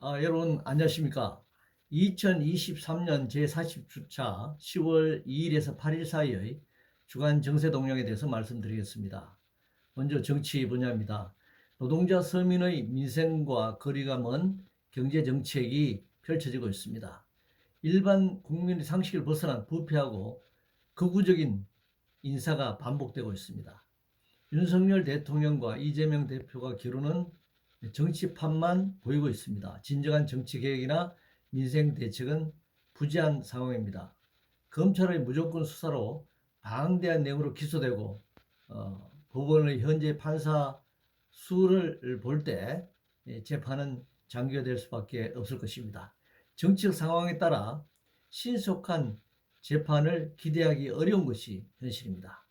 아, 여러분 안녕하십니까? 2023년 제40주차 10월 2일에서 8일 사이의 주간 정세 동향에 대해서 말씀드리겠습니다. 먼저 정치 분야입니다. 노동자 서민의 민생과 거리가 먼 경제 정책이 펼쳐지고 있습니다. 일반 국민의 상식을 벗어난 부패하고 극우적인 인사가 반복되고 있습니다. 윤석열 대통령과 이재명 대표가 겨루는 정치판만 보이고 있습니다. 진정한 정치 계획이나 민생 대책은 부재한 상황입니다. 검찰의 무조건 수사로 방대한 내용으로 기소되고 어, 법원의 현재 판사 수를 볼 때 재판은 장기화될 수밖에 없을 것입니다. 정치적 상황에 따라 신속한 재판을 기대하기 어려운 것이 현실입니다.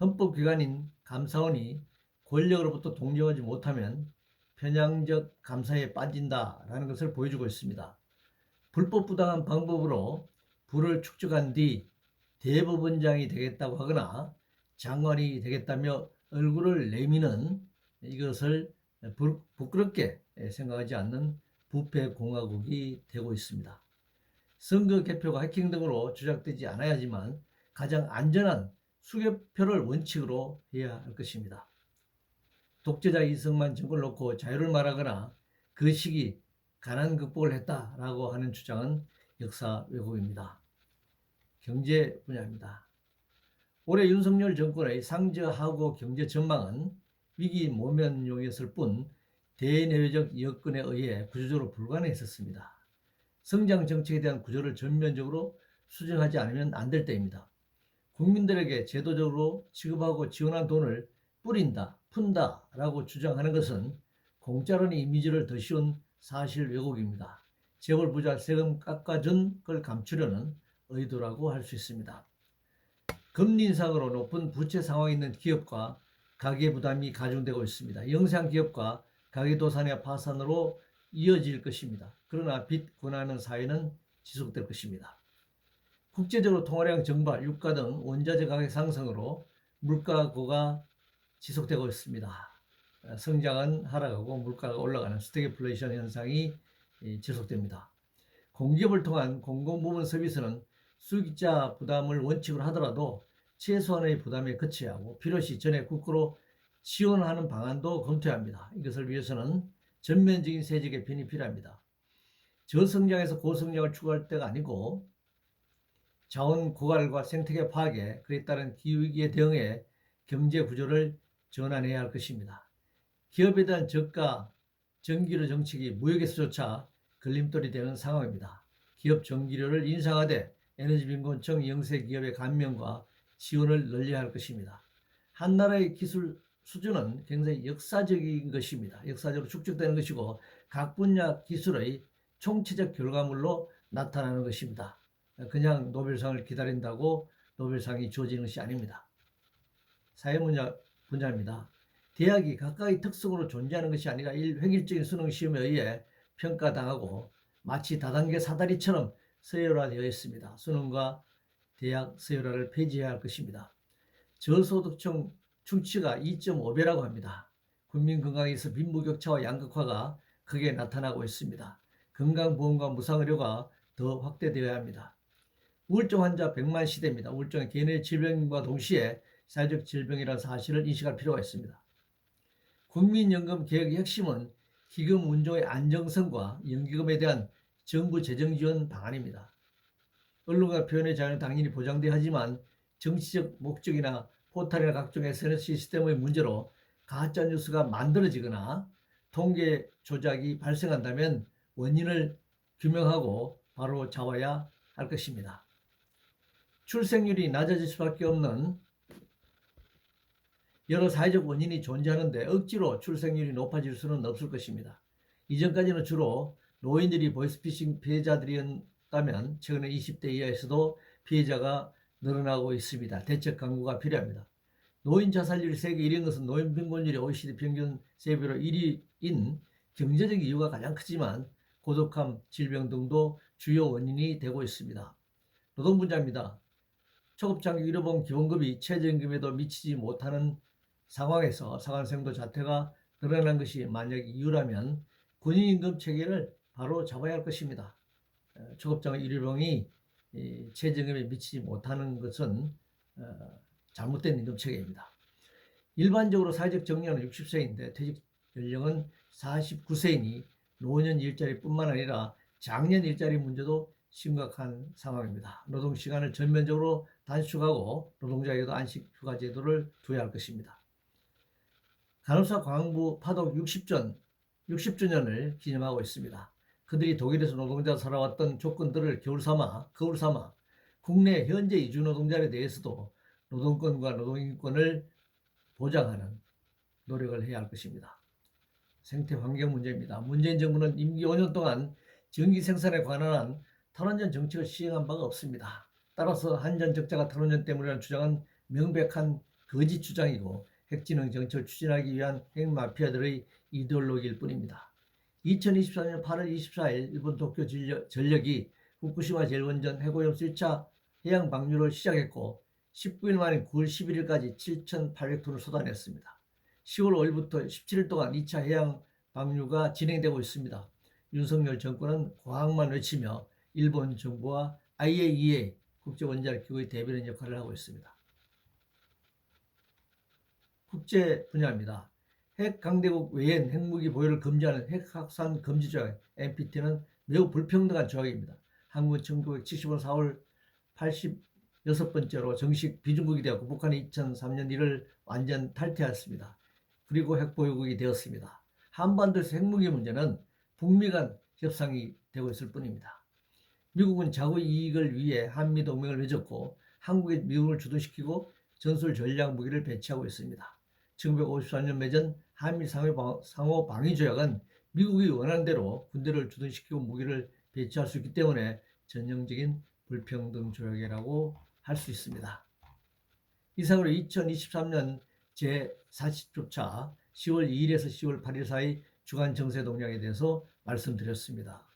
헌법기관인 감사원이 권력으로부터 동정하지 못하면 편향적 감사에 빠진다라는 것을 보여주고 있습니다. 불법 부당한 방법으로 부를 축적한 뒤 대법원장이 되겠다고 하거나 장관이 되겠다며 얼굴을 내미는 이것을 부끄럽게 생각하지 않는 부패 공화국이 되고 있습니다. 선거 개표가 해킹 등으로 조작되지 않아야지만 가장 안전한 수개표를 원칙으로 해야 할 것입니다. 독재자 이승만 정권을 놓고 자유를 말하거나 그 시기 가난 극복을 했다라고 하는 주장은 역사 왜곡입니다. 경제 분야입니다. 올해 윤석열 정권의 상저하고 경제 전망은 위기 모면용이었을 뿐 대내외적 여건에 의해 구조적으로 불가능했었습니다. 성장 정책에 대한 구조를 전면적으로 수정하지 않으면 안 될 때입니다. 국민들에게 제도적으로 지급하고 지원한 돈을 뿌린다, 푼다 라고 주장하는 것은 공짜라는 이미지를 더 씌운 사실 왜곡입니다. 재벌 부자 세금 깎아준 걸 감추려는 의도라고 할 수 있습니다. 금리 인상으로 높은 부채 상황에 있는 기업과 가계 부담이 가중되고 있습니다. 영세한 기업과 가계도산의 파산으로 이어질 것입니다. 그러나 빚 권하는 사회는 지속될 것입니다. 국제적으로 통화량 증발, 유가 등 원자재 가격 상승으로 물가 고가 지속되고 있습니다. 성장은 하락하고 물가가 올라가는 스태그플레이션 현상이 지속됩니다. 공기업을 통한 공공부문 서비스는 수익자 부담을 원칙으로 하더라도 최소한의 부담에 그쳐야 하고 필요시 전액 국고로 지원하는 방안도 검토해야 합니다. 이것을 위해서는 전면적인 세제 개편이 필요합니다. 저성장에서 고성장을 추구할 때가 아니고 자원 고갈과 생태계 파괴, 그에 따른 기후위기에 대응해 경제 구조를 전환해야 할 것입니다. 기업에 대한 저가, 전기료 정책이 무역에서조차 걸림돌이 되는 상황입니다. 기업 전기료를 인상하되 에너지 빈곤층 영세 기업의 감면과 지원을 늘려야 할 것입니다. 한 나라의 기술 수준은 굉장히 역사적인 것입니다. 역사적으로 축적되는 것이고 각 분야 기술의 총체적 결과물로 나타나는 것입니다. 그냥 노벨상을 기다린다고 노벨상이 주어지는 것이 아닙니다. 사회 분야 분야입니다. 대학이 각각의 특성으로 존재하는 것이 아니라 획일적인 수능 시험에 의해 평가당하고 마치 다단계 사다리처럼 서열화되어 있습니다. 수능과 대학 서열화를 폐지해야 할 것입니다. 저소득층 충치가 2.5배라고 합니다. 국민 건강에서 빈부격차와 양극화가 크게 나타나고 있습니다. 건강보험과 무상의료가 더 확대되어야 합니다. 우울증 환자 100만 시대입니다. 우울증은 개인의 질병과 동시에 사회적 질병이라는 사실을 인식할 필요가 있습니다. 국민연금 개혁의 핵심은 기금 운종의 안정성과 연기금에 대한 정부 재정 지원 방안입니다. 언론과 표현의 자유는 당연히 보장돼야 하지만 정치적 목적이나 포탈이나 각종 SNS 시스템의 문제로 가짜 뉴스가 만들어지거나 통계 조작이 발생한다면 원인을 규명하고 바로 잡아야 할 것입니다. 출생률이 낮아질 수밖에 없는 여러 사회적 원인이 존재하는데 억지로 출생률이 높아질 수는 없을 것입니다. 이전까지는 주로 노인들이 보이스피싱 피해자들이었다면 최근에 20대 이하에서도 피해자가 늘어나고 있습니다. 대책 강구가 필요합니다. 노인 자살률이 세계 1위인 것은 노인 빈곤율이 OECD 평균 세배로 1위인 경제적 이유가 가장 크지만 고독함, 질병 등도 주요 원인이 되고 있습니다. 노동 분야입니다. 초급 장교 잃어본 기본급이 최저임금에도 미치지 못하는 상황에서 사관생도 자퇴가 늘어난 것이 만약 이유라면 군인 임금 체계를 바로 잡아야 할 것입니다. 어, 초급장 일병이 이 최저임금에 미치지 못하는 것은 어, 잘못된 임금 체계입니다. 일반적으로 사회적 정년은 60세인데 퇴직 연령은 49세이니 노년 일자리뿐만 아니라 장년 일자리 문제도 심각한 상황입니다. 노동 시간을 전면적으로 단축하고 노동자에게도 안식 휴가 제도를 두어야 할 것입니다. 간호사 광부 파독 60전 60주년을 기념하고 있습니다. 그들이 독일에서 노동자 살아왔던 조건들을 겨울 삼아 거울 삼아 국내 현재 이주 노동자에 대해서도 노동권과 노동인권을 보장하는 노력을 해야 할 것입니다. 생태 환경 문제입니다. 문재인 정부는 임기 5년 동안 전기 생산에 관한 탈원전 정책을 시행한 바가 없습니다. 따라서 한전 적자가 탈원전 때문이라는 주장은 명백한 거짓 주장이고 핵진흥 정책을 추진하기 위한 핵마피아들의 이데올로기일 뿐입니다. 2024년 8월 24일 일본 도쿄 전력이 후쿠시마 제일원전 해고염수 1차 해양 방류를 시작했고 19일 만에 9월 11일까지 7,800톤을 쏟아냈습니다. 10월 5일부터 17일 동안 2차 해양 방류가 진행되고 있습니다. 윤석열 정권은 과학만 외치며 일본 정부와 IAEA 국제원자력기구의 대변인 역할을 하고 있습니다. 국제 분야입니다. 핵 강대국 외엔 핵무기 보유를 금지하는 핵 확산 금지 조약 NPT는 매우 불평등한 조약입니다. 한국은 1975년 4월 86번째로 정식 비중국이 되었고 북한이 2003년 1월 완전 탈퇴했습니다. 그리고 핵보유국이 되었습니다. 한반도에서 핵무기 문제는 북미 간 협상이 되고 있을 뿐입니다. 미국은 자국 이익을 위해 한미 동맹을 맺었고 한국에 미국을 주도시키고 전술 전략 무기를 배치하고 있습니다. 1954년 맺은 한미 상호 방위 조약은 미국이 원하는 대로 군대를 주둔시키고 무기를 배치할 수 있기 때문에 전형적인 불평등 조약이라고 할 수 있습니다. 이상으로 2023년 제40조차 10월 2일에서 10월 8일 사이 주간 정세 동향에 대해서 말씀드렸습니다.